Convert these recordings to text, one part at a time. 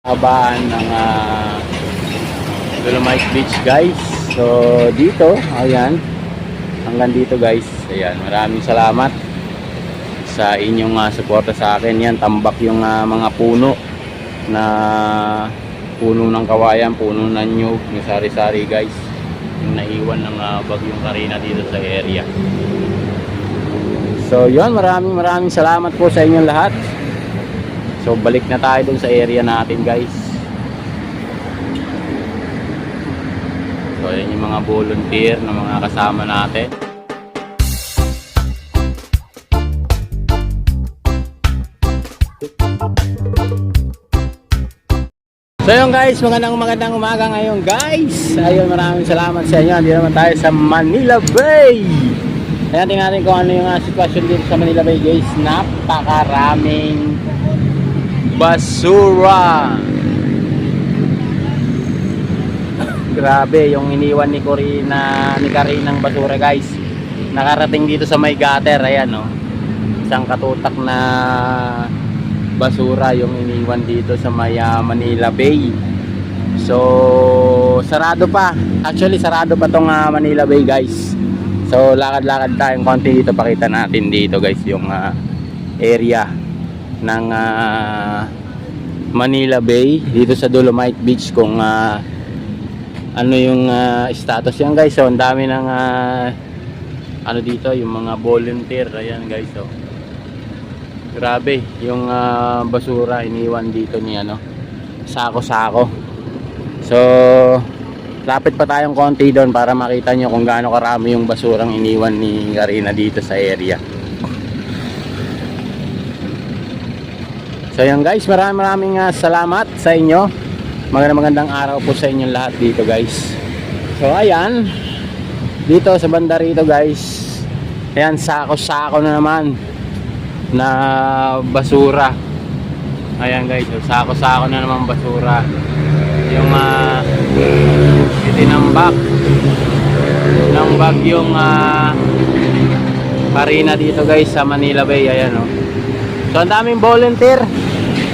kabaan ng ah, Dolomite Beach guys. So dito, ayan. Hanggang dito guys. Ayan, maraming salamat sa inyong ah, suporta sa akin. Yan, tambak yung ah, mga puno na puno ng kawayan, puno ng nyug, yung sari-sari guys. Yung naiwan ng ah, bagyong Karina dito sa area. So yun, maraming maraming salamat po sa inyong lahat. So balik na tayo dun sa area natin guys. So yan yung mga volunteer na mga kasama natin. So yun guys, magandang magandang umaga ngayon guys. Ayun, maraming salamat sa inyo. Hindi naman tayo sa Manila Bay. Ayan, tingnan natin kung ano yung uh, sitwasyon dito sa Manila Bay guys. Napakaraming basura. Grabe, yung iniwan ni Corina, ni Karinang basura guys. Nakarating dito sa may gutter, ayan no. Isang katutak na basura yung iniwan dito sa may ah, Manila Bay. So, sarado pa. Actually, sarado pa tong ah, Manila Bay guys. So, lakad-lakad tayong konti dito. Pakita natin dito guys yung ah, area ng ah, Manila Bay dito sa Dolomite Beach kung ah, ano yung ah, status. Yan guys so ang dami ng ah, ano dito yung mga volunteer. Ayan guys so grabe yung ah, basura iniwan dito ni ano sako-sako. So lapit pa tayong konti doon para makita nyo kung gaano karami yung basurang iniwan ni Karina dito sa area So yan guys, maraming maraming ah, salamat sa inyo. Magandang magandang araw po sa inyong lahat dito guys. So ayan, dito sa banda rito guys. Ayan, sako-sako na naman na basura. Ayan guys, so, sako-sako na naman basura. Yung uh, itinambak ng bagyong uh, Parina dito guys sa Manila Bay. Ayan oh. So ang daming volunteer.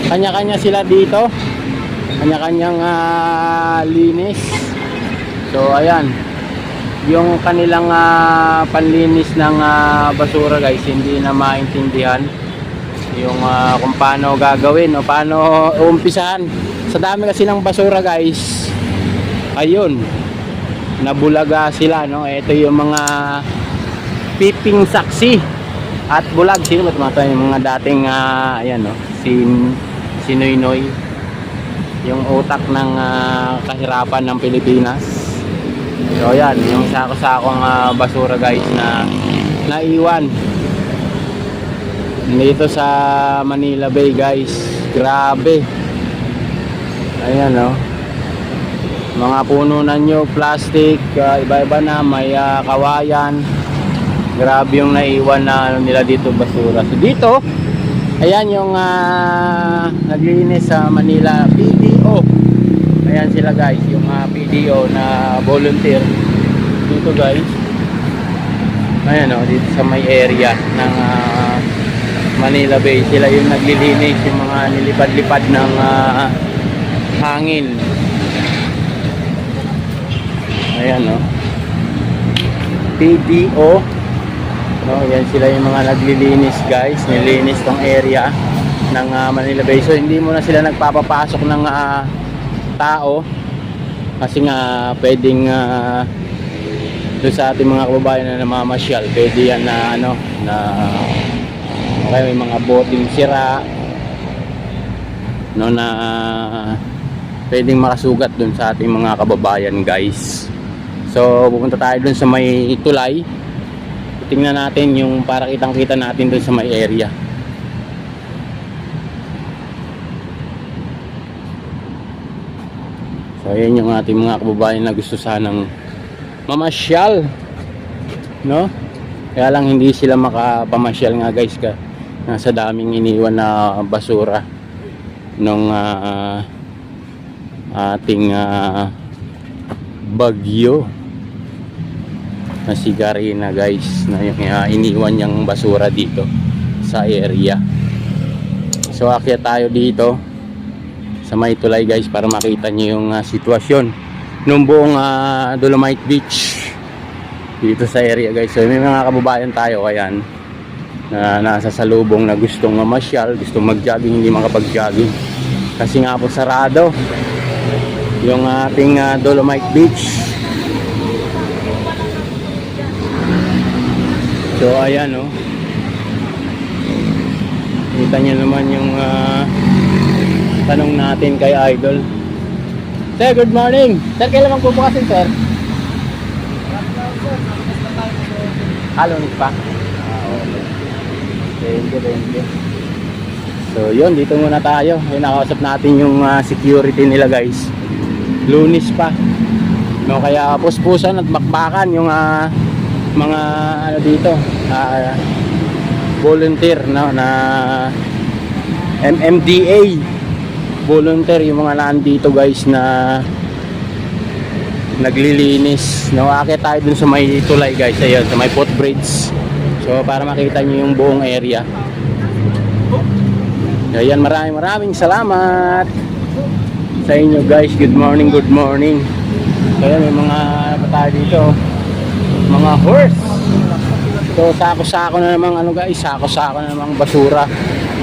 Kanya-kanya sila dito. Kanya-kanyang ah, linis. So ayan. Yung kanilang ah, panlinis ng ah, basura guys, hindi na maintindihan yung ah, kung paano gagawin o paano umpisahan. Sa dami kasi ng basura guys. Ayun. Nabulaga sila no. Ito yung mga piping saksi at bulag sino ba tumatay yung mga dating ah, ayan no sin si Noy yung utak ng ah, kahirapan ng Pilipinas. So yan. Yung sako-sakong ah, basura guys na naiwan. Dito sa Manila Bay guys. Grabe. Ayan no mga puno na nyo plastic ah, iba-iba na. May ah, kawayan. Grabe yung naiwan na ano nila dito basura. So dito ayan yung ah, naglinis sa Manila PDO ayan sila guys yung ah, PDO na volunteer. Dito guys. Ayan o dito sa may area ng ah, Manila Bay. Sila yung naglilinis yung mga nilipad-lipad ng ah, hangin. Ayan o. PDO No, yan sila yung mga naglilinis guys, nilinis tong area ng ah, Manila Bay. So hindi mo na sila nagpapapasok ng ah, tao kasi nga pwedeng uh, doon sa ating mga kababayan na namamasyal, pwede yan na ano na okay, may mga boting sira no na pwedeng makasugat doon sa ating mga kababayan guys. So pupunta tayo doon sa may tulay tingnan natin yung para kitang kita natin doon sa may area. So ayan yung ating mga kababayan na gusto sanang mamasyal no? Kaya lang hindi sila makapamasyal nga guys ka nasa daming iniwan na basura nung ah, ating ah, bagyo na guys na yung uh, iniwan niyang basura dito sa area so akyat tayo dito sa may tulay guys para makita nyo yung ah, sitwasyon nung buong ah, Dolomite Beach dito sa area guys. So may mga kababayan tayo ayan na nasa salubong na gustong mamasyal, gustong mag-jogging, hindi makapag-jogging. Kasi nga po sarado yung ating ah, Dolomite Beach. So ayan oh. Kita niyo naman yung ah, tanong natin kay Idol. Sir, good morning. Sir, kailan bang bubukasin, sir? Halonig pa? Ah, okay. Thank you, thank you. So, yun, dito muna tayo. Ayun, nakausap natin yung ah, security nila, guys. Lunis pa. No, kaya puspusan at bakbakan yung ah, mga ano dito, ah, volunteer no na MMDA volunteer yung mga nandito guys na naglilinis no. Akit tayo dun sa may tulay guys. Ayun sa may footbridge so para makita nyo yung buong area. Ayan maraming maraming salamat sa inyo guys. Good morning good morning. So ayan may mga pa tayo dito mga horse So sako-sako na namang ano guys, sako-sako na namang basura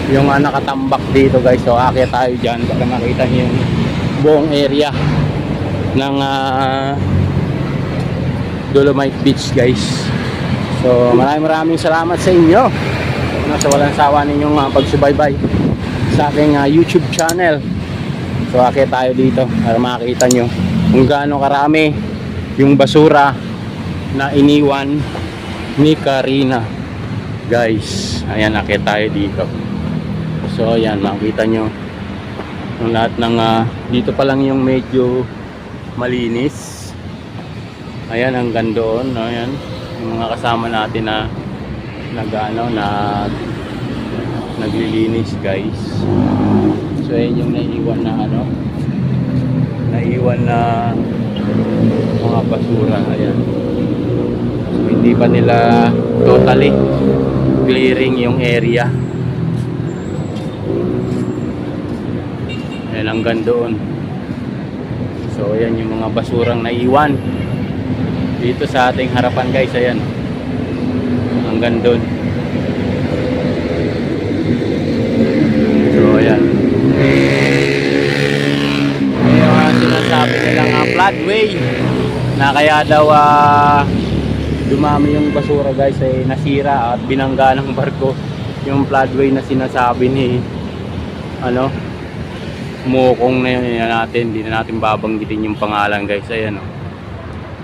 yung uh, nakatambak dito guys. So akyat tayo diyan para makita niyo yung buong area ng ah, Dolomite Beach guys. So maraming maraming salamat sa inyo. No, sa walang sawa ninyong uh, pagsubaybay sa aking ah, YouTube channel. So akyat tayo dito para makita nyo kung gaano karami yung basura na iniwan ni Karina. Guys ayan nakita tayo dito. So ayan makita nyo. Yung lahat ng ah, dito pa lang yung medyo malinis. Ayan hanggang doon ayan. Yung mga kasama natin na nag ano nag naglilinis guys. So ayan yung naiiwan na ano naiiwan na mga basura ayan hindi pa nila totally clearing yung area. Ayan hanggang doon. So ayan yung mga basurang naiwan. Dito sa ating harapan guys, ayan. Hanggang doon. So ayan. Mga sinasabi nilang uh, floodway na kaya daw ah, dumami yung basura guys ay nasira at binangga ng barko. Yung floodway na sinasabi ni ano mukong na yun natin. Hindi na natin babanggitin yung pangalan guys. Ayan o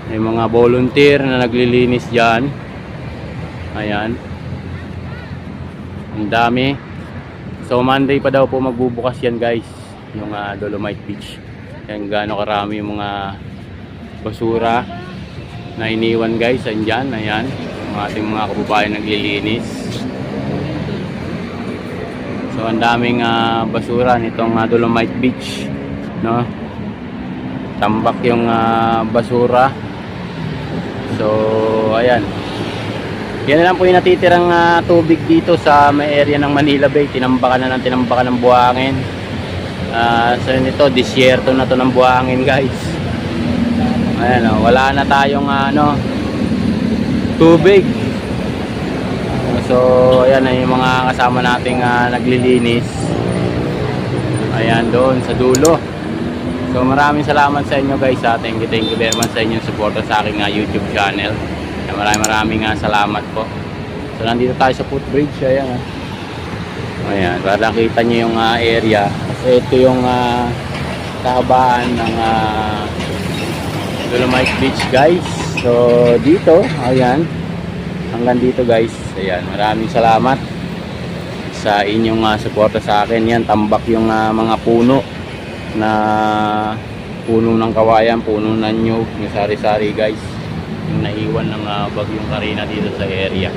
may mga volunteer na naglilinis dyan. Ayan. Ang dami. So Monday pa daw po magbubukas yan guys yung ah, Dolomite Beach. Yan gaano karami yung mga basura na iniwan guys. Andyan ayan. Ang ating mga kababayan naglilinis. So ang daming ah, basura nitong ah, Dolomite Beach no? Tambak yung ah, basura. So ayan. Yan lang po yung natitirang ah, tubig dito sa may area ng Manila Bay. Tinambakan na ng tinambakan ng buhangin. Ah, so nito disyerto na to ng buhangin guys Ayan o, wala na tayong ano tubig. So, ayan na yung mga kasama nating ah, naglilinis. Ayan doon sa dulo. So, maraming salamat sa inyo guys. Ah. Thank you, thank you very much sa inyong suporta sa aking ah, YouTube channel. Ayan, maraming maraming ah, salamat po. So, nandito tayo sa footbridge. Ayan. ah. Ayan, para nakita nyo yung ah, area. Kasi ito yung uh, kahabaan ng ah, Dolomite Beach guys. So dito, ayan. Hanggang dito guys. Ayan, maraming salamat sa inyong uh, suporta sa akin. Yan, tambak yung ah, mga puno na puno ng kawayan, puno ng nyug, yung sari-sari guys. Yung naiwan ng uh, bagyong Karina dito sa area.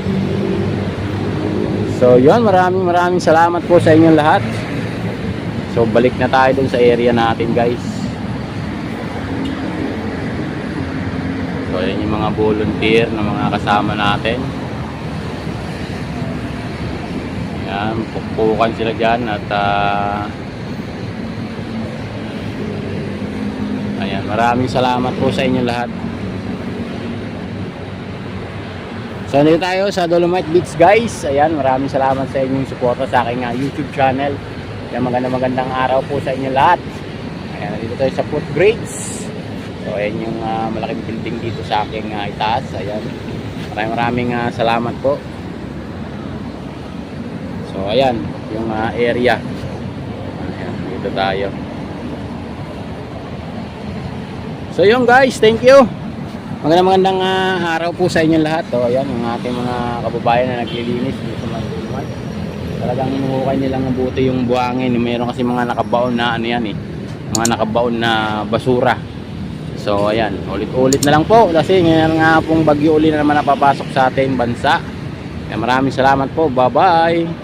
So yun, maraming maraming salamat po sa inyong lahat. So balik na tayo dun sa area natin guys. So ayan yung mga volunteer na mga kasama natin. Ayan, pukpukan sila dyan at ah, Maraming salamat po sa inyo lahat. So nandito tayo sa Dolomite Beach guys. Ayan, maraming salamat sa inyong suporta sa aking ah, YouTube channel. Ayan, magandang magandang araw po sa inyo lahat. Ayan, nandito tayo sa Foot Grades. So ayan yung ah, malaking building dito sa aking ah, itaas. Ayan. Maraming maraming ah, salamat po. So ayan, yung ah, area. Ayan, dito tayo. So yun guys, thank you. Magandang magandang ah, araw po sa inyo lahat. So ayan, yung ating mga kababayan na naglilinis dito sa Mantuman. Talagang hinuhukay nilang mabuti yung buhangin. Meron kasi mga nakabaon na ano yan eh. Mga nakabaon na basura. So ayan, ulit-ulit na lang po kasi ngayon nga pong bagyo uli na naman napapasok sa ating bansa. Kaya maraming salamat po. Bye-bye.